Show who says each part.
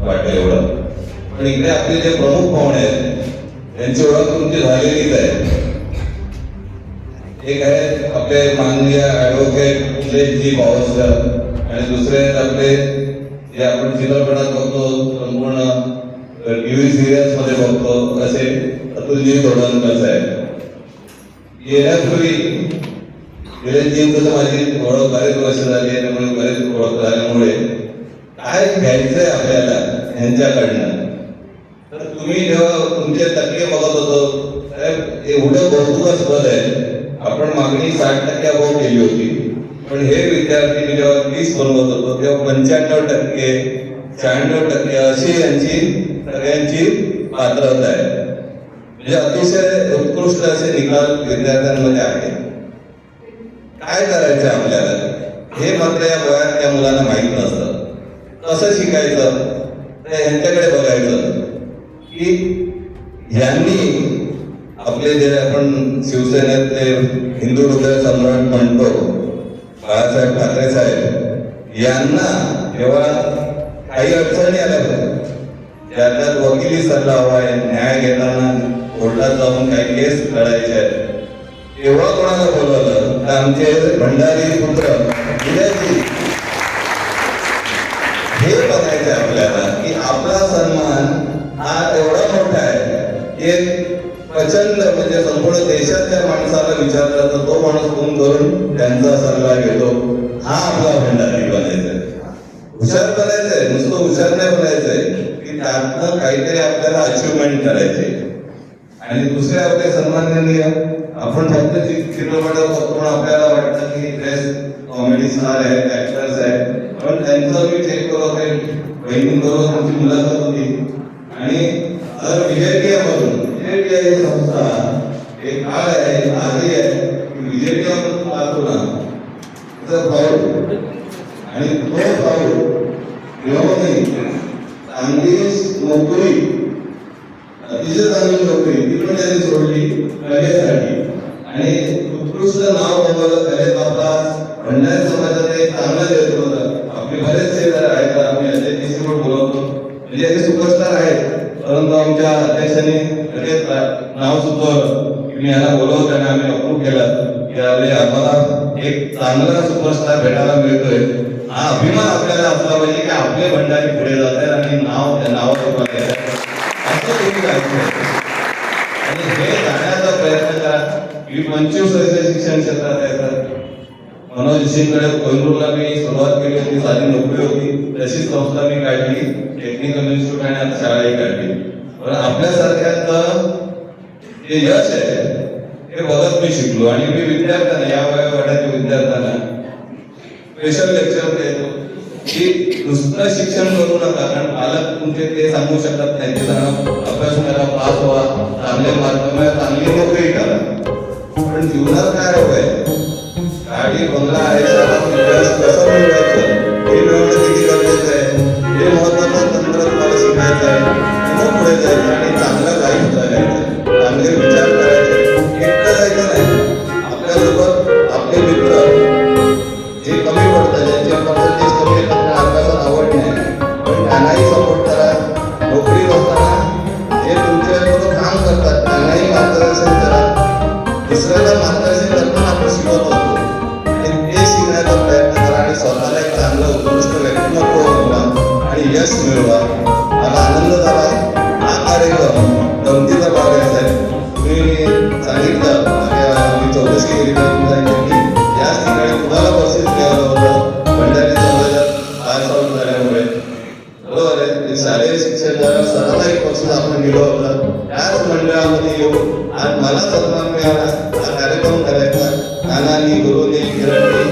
Speaker 1: वाटतं एवढं. पण इकडे आपले जे प्रमुख पाहुणे आहेत त्यांची ओळख तुमची झालेलीच आहे. एक आहे आपले माननीय ऍडव्होकेट निलेशजी बावस्कर आणि दुसरे आहेत आपले जे आपण चित्रपटात बघतो संपूर्ण टीव्ही सिरियल्समध्ये बघतो असे अतुलजी तोडणकर साहेब येण्यापूर्वी निलेशजींचं माझी ओळख बरेच वर्ष झाली त्यामुळे बरेच ओळख झाल्यामुळे काय घ्यायचंय आपल्याला ह्यांच्याकडनं? तर तुम्ही जेव्हा तुमचे टक्के बघत होतो साहेब एवढं कौतुकास्पद आहे. आपण मागणी साठ टक्के अभाव केली होती. पण हे विद्यार्थी मी जेव्हा तीस बनवत होतो तेव्हा पंच्याण्णव टक्के शहाण्णव टक्के अशी यांची सगळ्यांची पात्रता आहे. म्हणजे अतिशय उत्कृष्ट असे निकाल विद्यार्थ्यांमध्ये आहे काय करायचं आपल्याला? हे मात्र या वयात त्या मुलांना माहीत नसतं. कसं शिकायचं? ह्यांच्याकडे बघायचं. की यांनी आपले जे आपण शिवसेनेतले हिंदू हृदय सम्राट म्हणतो बाळासाहेब ठाकरे साहेब यांना जेव्हा काही अडचणी आल्या होत्या ज्याच्यात वकिली सल्ला हवा आहे न्याय घेताना कोर्टात जाऊन काही केस लढायचे आहेत तेव्हा कोणाला बोलवलं? तर आमचे भंडारी पुत्र विजयजी हे बघायचं आहे आपल्याला की आपला सन्मान हा एवढा मोठा आहे की एक प्रचंड म्हणजे संपूर्ण देशातल्या माणसाला विचारला तर तो माणूस फोन करून त्यांचा सल्ला घेतो. हा आपला भंडारी बनायचा हुशार बनायचंय नुसतं हुशार नाही बनायचंय. की त्यातनं काहीतरी आपल्याला अचिव्हमेंट करायचे. आणि दुसरे आपले सन्माननीय आपण फक्त चित्रपटात बघतो पण आपल्याला वाटतं की बेस्ट कॉमेडी स्टार आहेत ऍक्टर्स आहेत. पण त्यांचं मी चेक करत आहे. बहिणींबरोबर आमची मुलाखत होती. आणि जर विजय मधून ही संस्था एक काळ आहे आधी आहे की विजय मधून पाहतो ना. तर पाऊल आणि तो पाऊल घेऊनही चांगली नोकरी अतिशय चांगली नोकरी ती पण त्यांनी सोडली कलेसाठी. आणि उत्कृष्ट नाव बनवलं कलेत आपला भंडारी समाजात एक चांगलं देत होता. आपले बरेचसे जर आहेत आम्ही असे पण बोलवतो. म्हणजे ते सुपरस्टार आहेत. आमच्या अध्यक्षांनी लगेच नाव सुचवलं. की मी याला बोलवत आणि आम्ही अप्रूव्ह केलं. की अरे आम्हाला एक चांगला सुपरस्टार भेटायला मिळतोय. हा अभिमान आपल्याला असला पाहिजे की आपले भंडारी पुढे जात आहेत आणि नाव त्या नावाचं असं तुम्ही आणि हे जाण्याचा प्रयत्न करा. मी पंचवीस वर्ष शिक्षण क्षेत्रात आहे तर मनोजजींकडे कोइंबूरला मी सुरुवात केली होती साधी नोकरी होती. तशीच संस्था मी काढली. टेक्निकल इन्स्टिट्यूट आणि आता शाळाही काढली. आपल्यासारख्यांचं जे यश आहे हे बघत मी शिकलो. आणि मी विद्यार्थ्यांना या वयोगटाच्या विद्यार्थ्यांना स्पेशल लेक्चर देतो. की नुसतं शिक्षण करू नका कारण पालक तुमचे ते सांगू शकत नाही. ते सांगा अभ्यास करा पास व्हा. चांगले मार्क मिळा चांगली नोकरी करा. पण जीवनात काय हवंय गाडी बंगला आहे कसं मिळवायचं? हे मिळवणं किती गरजेचं आहे? हे महत्वाचं तंत्र तुम्हाला शिकायचं आहे. मग पुढे जायचं आणि चांगलं लाईफ जगायचं चांगले विचार करायचे एकटं जायचं नाही. आपल्यासोबत आपले मित्र जे कमी पडतात ज्यांचे पर्सेंटेज कमी येतात अभ्यासात आवड नाही. पण त्यांनाही सपोर्ट करा नोकरी असताना जे तुमच्याबरोबर काम करतात. त्यांनाही मार्गदर्शन करा. दुसऱ्याला मार्गदर्शन करताना आपण शिकवत असतो आणि ते शिकण्याचा प्रयत्न करा आणि स्वतःला एक चांगलं उत्कृष्ट व्यक्तिमत्व बनवा आणि यश मिळवा. मला आनंद झाला. हा कार्यक्रम. गमतीचा भाग आहे. साहेब तुम्ही सांगितलं मी चौकशी केली तर तुम्ही सांगितलं. की याच ठिकाणी तुम्हाला मिळालं होतं भंडारी समाजात झाल्यामुळे. बरोबर आहे. शालेय शिक्षण सरांना एक आपण दिलं होतं. त्याच मंडळामध्ये येऊन आज मला सन्मान मिळाला. हा कार्यक्रम करायचा. नानांनी गुरुनी किरणनी